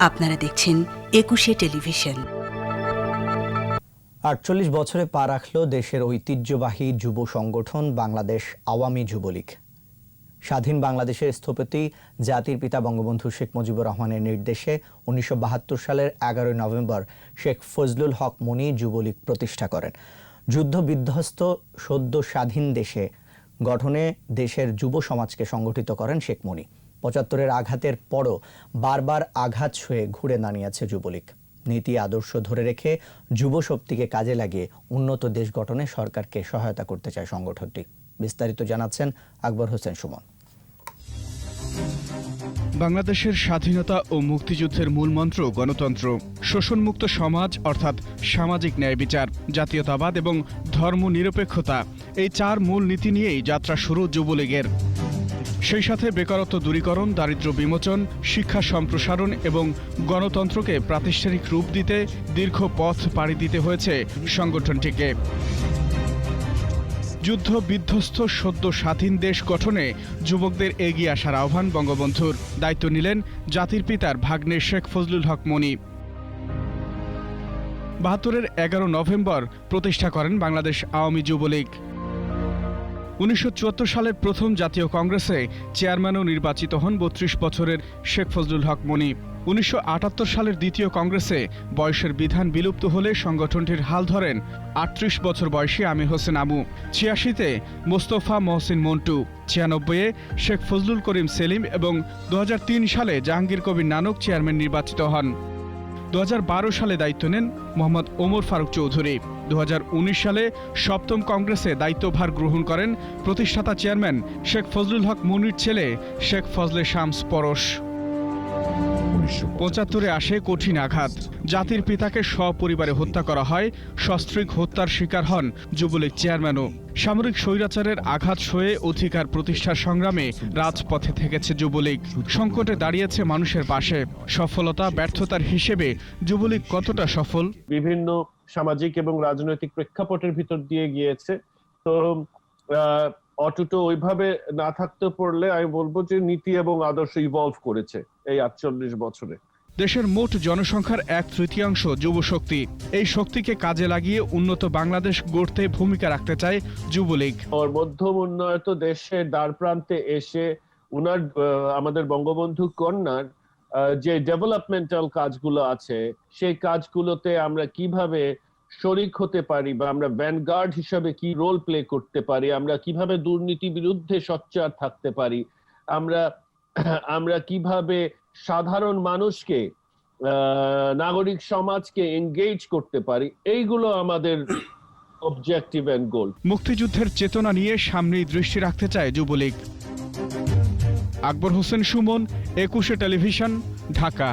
আপনারা দেখছেন একুশে টেলিভিশন। আটচল্লিশ বছরে পা রাখল দেশের ঐতিহ্যবাহী যুব সংগঠন বাংলাদেশ আওয়ামী যুবলীগ। স্বাধীন বাংলাদেশের স্থপতি জাতির পিতা বঙ্গবন্ধু শেখ মুজিবুর রহমানের নির্দেশে উনিশশো বাহাত্তর সালের এগারোই নভেম্বর শেখ ফজলুল হক মনি যুবলীগ প্রতিষ্ঠা করেন। যুদ্ধ বিধ্বস্ত সদ্য স্বাধীন দেশে গঠনে দেশের যুব সমাজকে সংগঠিত করেন শেখ মনি। পঁচাত্তরের আঘাতের পরও বারবার আঘাত ছুঁয়ে ঘুরে দাঁড়িয়েছে যুবলীগ। নীতি, আদর্শ ধরে রেখে যুব শক্তিকে কাজে লাগিয়ে উন্নত দেশ গঠনে সরকারকে সহায়তা করতে চায় সংগঠনটি। বিস্তারিত জানাচ্ছেন আকবর হোসেন সুমন। বাংলাদেশের স্বাধীনতা ও মুক্তিযুদ্ধের মূলমন্ত্র গণতন্ত্র, শোষণমুক্ত সমাজ অর্থাৎ সামাজিক ন্যায় বিচার, জাতীয়তাবাদ এবং ধর্মনিরপেক্ষতা, এই চার মূল নীতি নিয়েই যাত্রা শুরু যুবলীগের। সেই সাথে বেকারত্ব দূরীকরণ, দারিদ্র্য বিমোচন, শিক্ষা সম্প্রসারণ এবং গণতন্ত্রকে প্রাতিষ্ঠানিক রূপ দিতে দীর্ঘ পথ পাড়ি দিতে হয়েছে সংগঠনটিকে। যুদ্ধ বিধ্বস্ত সদ্য স্বাধীন দেশ গঠনে যুবকদের এগিয়ে আসার আহ্বান বঙ্গবন্ধুর। দায়িত্ব নিলেন জাতির পিতার ভাগ্নে শেখ ফজলুল হক মনি। বাহাত্তরের এগারো নভেম্বর প্রতিষ্ঠা করেন বাংলাদেশ আওয়ামী যুবলীগ। উনিশশো চুয়াত্তর সালের প্রথম জাতীয় কংগ্রেসে চেয়ারম্যানও নির্বাচিত হন বত্রিশ বছরের শেখ ফজলুল হক মনি। উনিশশো আটাত্তর সালের দ্বিতীয় কংগ্রেসে বয়সের বিধান বিলুপ্ত হলে সংগঠনটির হাল ধরেন আটত্রিশ বছর বয়সী আমির হোসেন আমু। ছিয়াশিতে মোস্তফা মহসিন মন্টু। ছিয়ানব্বইয়ে শেখ ফজলুল করিম সেলিম এবং দু হাজার তিন সালে জাহাঙ্গীর কবির নানক চেয়ারম্যান নির্বাচিত হন। দু হাজার বারো সালে দায়িত্ব নেন মোহাম্মদ ওমর ফারুক চৌধুরী। দু হাজার উনিশ সালে সপ্তম কংগ্রেসে দায়িত্বভার গ্রহণ করেন প্রতিষ্ঠাতা চেয়ারম্যান শেখ ফজলুল হক মুনির ছেলে শেখ ফজলে শামস পরশ। পঁচাত্তরে আসে কঠিন আঘাত। জাতির পিতাকে সপরিবারে হত্যা করা হয়। সস্ত্রীক হত্যার শিকার হন যুবলীগ চেয়ারম্যানও। সামরিক স্বৈরাচারের আঘাত সয়ে অধিকার প্রতিষ্ঠার সংগ্রামে রাজপথে থেকেছে যুবলীগ। সংকটে দাঁড়িয়েছে মানুষের পাশে। সফলতা, ব্যর্থতার হিসেবে যুবলীগ কতটা সফল? বিভিন্ন সামাজিক এবং রাজনৈতিক প্রেক্ষাপটের ভিতর দিয়ে গিয়েছে। তো অটুট ওইভাবে না থাকতে পারলে আমি বলব যে নীতি এবং আদর্শ ইভলভ করেছে এই আটচল্লিশ বছরে। দেশের মোট জনসংখ্যার এক তৃতীয়াংশ যুবশক্তি। এই শক্তিকে কাজে লাগিয়ে উন্নত বাংলাদেশ গড়তে ভূমিকা রাখতে চায় যুবলীগ। ওর মধ্যম উন্নয়ত দেশের দ্বার প্রান্তে এসে উনার আমাদের বঙ্গবন্ধু কন্যার যে ডেভেলপমেন্টাল কাজগুলো আছে সেই কাজগুলোতে আমরা কীভাবে শরিক হতে পারি বা আমরা ভ্যানগার্ড হিসাবে কি রোল প্লে করতে পারি, আমরা কীভাবে দুর্নীতি বিরুদ্ধে সচ্চার থাকতে পারি, আমরা আমরা কীভাবে সাধারণ মানুষকে নাগরিক সমাজকে এঙ্গেজ করতে পারি, এইগুলো আমাদের অবজেক্টিভ এন্ড গোল মুক্তিযুদ্ধের চেতনা নিয়ে সামনেই দৃষ্টি রাখতে চায় যুবলীগ। আকবর হোসেন সুমন, একুশে টেলিভিশন, ঢাকা।